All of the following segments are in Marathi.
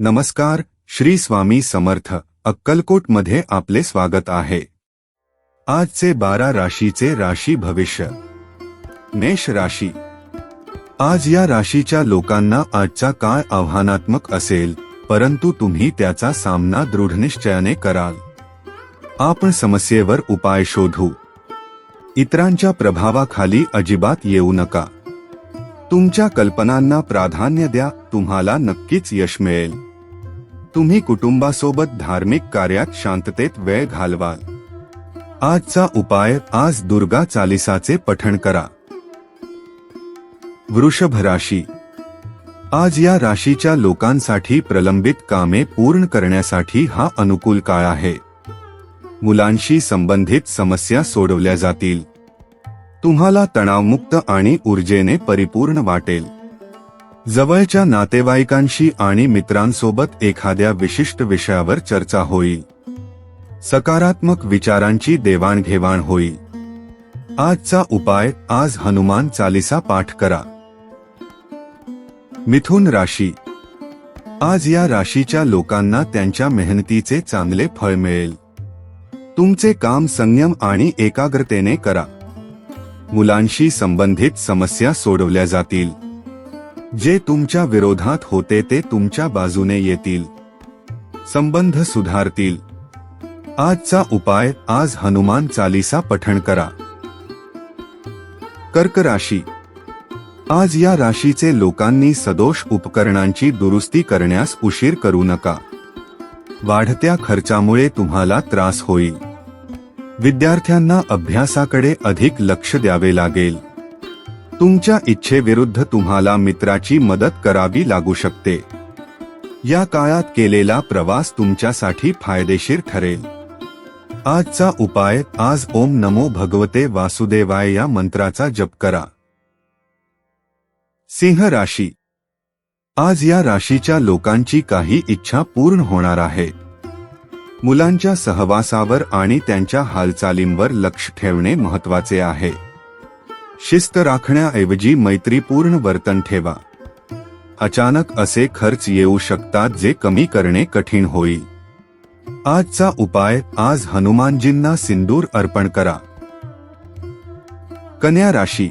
नमस्कार श्री स्वामी समर्थ अक्कलकोटमध्ये आपले स्वागत आहे. आजचे बारा राशीचे राशी भविष्य. मेष राशी. आज या राशीच्या लोकांना आजचा काळ आव्हानात्मक असेल परंतु तुम्ही त्याचा सामना दृढनिश्चयाने कराल. आपण समस्येवर उपाय शोधू. इतरांच्या प्रभावाखाली अजिबात येऊ नका. तुमच्या कल्पनांना प्राधान्य द्या तुम्हाला नक्कीच यश मिळेल. तुम्ही कुटुंबासोबत धार्मिक कार्यात शांततेत वेळ घालवाल. आजचा उपाय आज दुर्गा चालिसाचे पठण करा. वृषभ राशी. आज या राशीच्या लोकांसाठी प्रलंबित कामे पूर्ण करण्यासाठी हा अनुकूल काळ आहे. मुलांशी संबंधित समस्या सोडवल्या जातील. तुम्हाला तणावमुक्त आणि ऊर्जेने परिपूर्ण वाटेल. जवळच्या नातेवाईकांशी आणि मित्रांसोबत एखाद्या विशिष्ट विषयावर चर्चा होईल. सकारात्मक विचारांची देवाणघेवाण होईल. आजचा उपाय आज हनुमान चालिसा पाठ करा. मिथुन राशी. आज या राशीच्या लोकांना त्यांच्या मेहनतीचे चांगले फळ मिळेल. तुमचे काम संयम आणि एकाग्रतेने करा. मुलांशी संबंधित समस्या सोडवल्या जातील. जे तुमच्या विरोधात होते ते तुमच्या बाजूने येतील. संबंध सुधारतील. आजचा उपाय आज हनुमान चालीसा पठण करा. कर्क राशी. आज या राशीचे लोकांनी सदोष उपकरणांची दुरुस्ती करण्यास उशीर करू नका. वाढत्या खर्चामुळे तुम्हाला त्रास होईल. विद्यार्थ्यांना अभ्यासाकडे अधिक लक्ष द्यावे लागेल. तुमच्या इच्छेविरुद्ध तुम्हाला मित्राची मदत करावी लागू शकते. या काळात केलेला प्रवास तुमच्यासाठी फायदेशीर ठरेल. आजचा उपाय आज ओम नमो भगवते वासुदेवाय या मंत्राचा जप करा. सिंह राशी. आज या राशीच्या लोकांची काही इच्छा पूर्ण होणार आहे. मुलांच्या सहवासावर आणि त्यांच्या हालचालींवर लक्ष ठेवणे महत्त्वाचे आहे. शिस्त राखण्याऐवजी मैत्रीपूर्ण वर्तन ठेवा. अचानक असे खर्च येऊ शकतात जे कमी करणे कठीण होईल. आजचा उपाय आज हनुमानजींना सिंदूर अर्पण करा. कन्या राशी.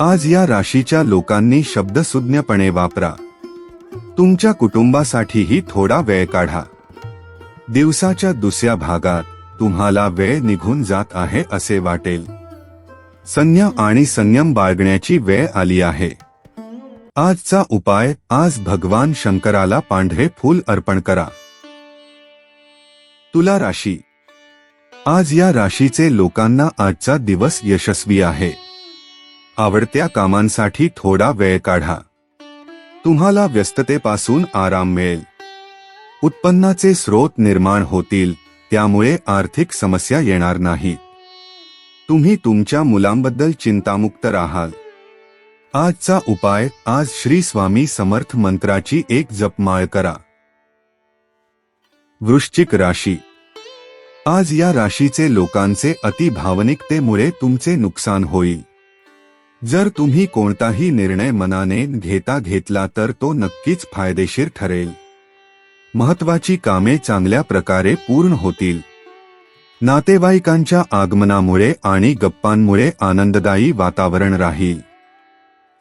आज या राशीच्या लोकांनी शब्दसुज्ञपणे वापरा. तुमच्या कुटुंबासाठीही थोडा वेळ काढा. दिवसाच्या दुसऱ्या भागात तुम्हाला वेळ निघून जात आहे असे वाटेल. संयम आणि संयम बाळगण्याची वेळ आली आहे. आजचा उपाय आज भगवान शंकराला पांढरे फूल अर्पण करा. तुला राशी. आज या राशीचे लोकांना आजचा दिवस यशस्वी आहे. आवडत्या कामांसाठी थोडा वेळ काढा. तुम्हाला व्यस्ततेपासून आराम मिळेल. उत्पन्नाचे स्रोत निर्माण होतील त्यामुळे आर्थिक समस्या येणार नाही तुम्ही तुमच्या मुलांबद्दल चिंतामुक्त राहाल. आजचा उपाय आज श्री स्वामी समर्थ मंत्राची एक जपमाळ करा. वृश्चिक राशी. आज या राशीचे लोकांचे अतिभावनिकतेमुळे तुमचे नुकसान होईल. जर तुम्ही कोणताही निर्णय मनाने घेता घेतला तर तो नक्कीच फायदेशीर ठरेल. महत्वाची कामे चांगल्या प्रकारे पूर्ण होतील. नातेवाईकांच्या आगमनामुळे आणि गप्पांमुळे आनंददायी वातावरण राहील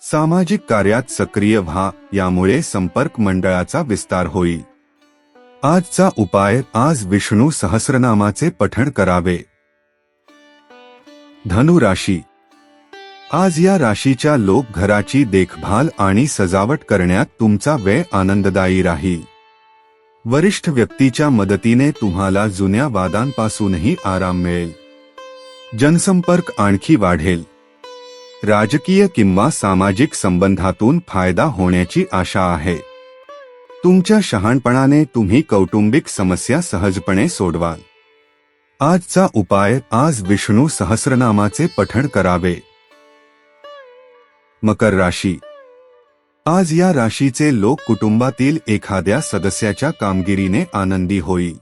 सामाजिक कार्यात सक्रिय व्हा यामुळे संपर्क मंडळाचा विस्तार होईल आजचा उपाय आज विष्णू सहस्रनामाचे पठण करावे. धनु राशी. आज या राशीच्या लोक घराची देखभाल आणि सजावट करण्यात तुमचा वेळ आनंददायी राहील वरिष्ठ व्यक्तीच्या मदतीने तुम्हाला जुन्या वादांपासूनही आराम मिळेल. जनसंपर्क आणखी वाढेल. राजकीय किंवा सामाजिक संबंधातून फायदा होण्याची आशा आहे. तुमच्या शहाणपणाने तुम्ही कौटुंबिक समस्या सहजपणे सोडवाल. आजचा उपाय आज विष्णू सहस्रनामाचे पठण करावे. मकर राशी आज या राशीचे लोक कुटुंबातील एखाद्या सदस्याच्या कामगिरीने आनंदी होई.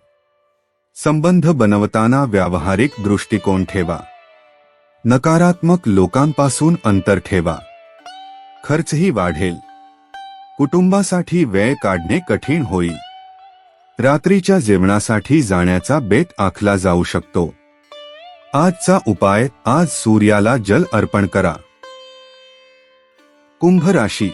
संबंध बनवताना व्यावहारिक दृष्टिकोन ठेवा. नकारात्मक लोकांपासून अंतर ठेवा. खर्चही वाढेल. कुटुंबासाठी वेळ काढणे कठीण होईल रात्रीच्या जेवणासाठी जाण्याचा बेत आखला जाऊ शकतो. आजचा उपाय आज सूर्याला जल अर्पण करा. कुंभ राशी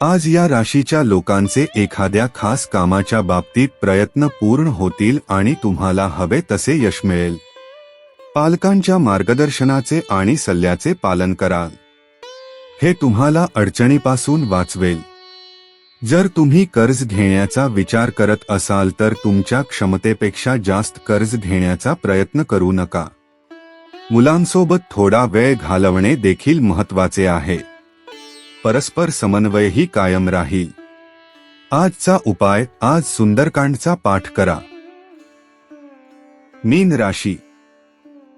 आज या राशीच्या लोकांचे एखाद्या खास कामाच्या बाबतीत प्रयत्न पूर्ण होतील आणि तुम्हाला हवे तसे यश मिळेल. पालकांच्या मार्गदर्शनाचे आणि सल्ल्याचे पालन कराल. हे तुम्हाला अडचणीपासून वाचवेल. जर तुम्ही कर्ज घेण्याचा विचार करत असाल तर तुमच्या क्षमतेपेक्षा जास्त कर्ज घेण्याचा प्रयत्न करू नका. मुलांसोबत थोडा वेळ घालवणे देखील महत्त्वाचे आहे. परस्पर समन्वयही कायम राहील. आजचा उपाय आज सुंदरकांडचा पाठ करा. मीन राशी.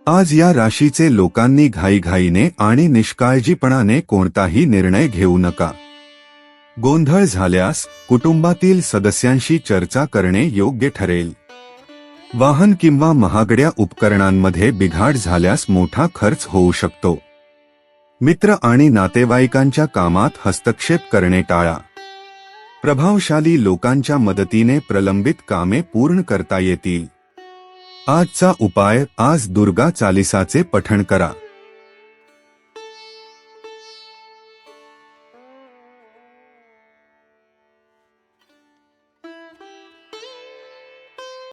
आज या राशीचे लोकांनी घाईघाईने आणि निष्काळजीपणाने कोणताही निर्णय घेऊ नका. गोंधळ झाल्यास कुटुंबातील सदस्यांशी चर्चा करणे योग्य ठरेल. वाहन किंवा महागड्या उपकरणांमध्ये बिघाड झाल्यास मोठा खर्च होऊ शकतो. मित्र आणि नातेवाईकांच्या कामात हस्तक्षेप करणे टाळा. प्रभावशाली लोकांच्या मदतीने प्रलंबित कामे पूर्ण करता येतील. आजचा उपाय आज दुर्गा चालिसाचे पठण करा.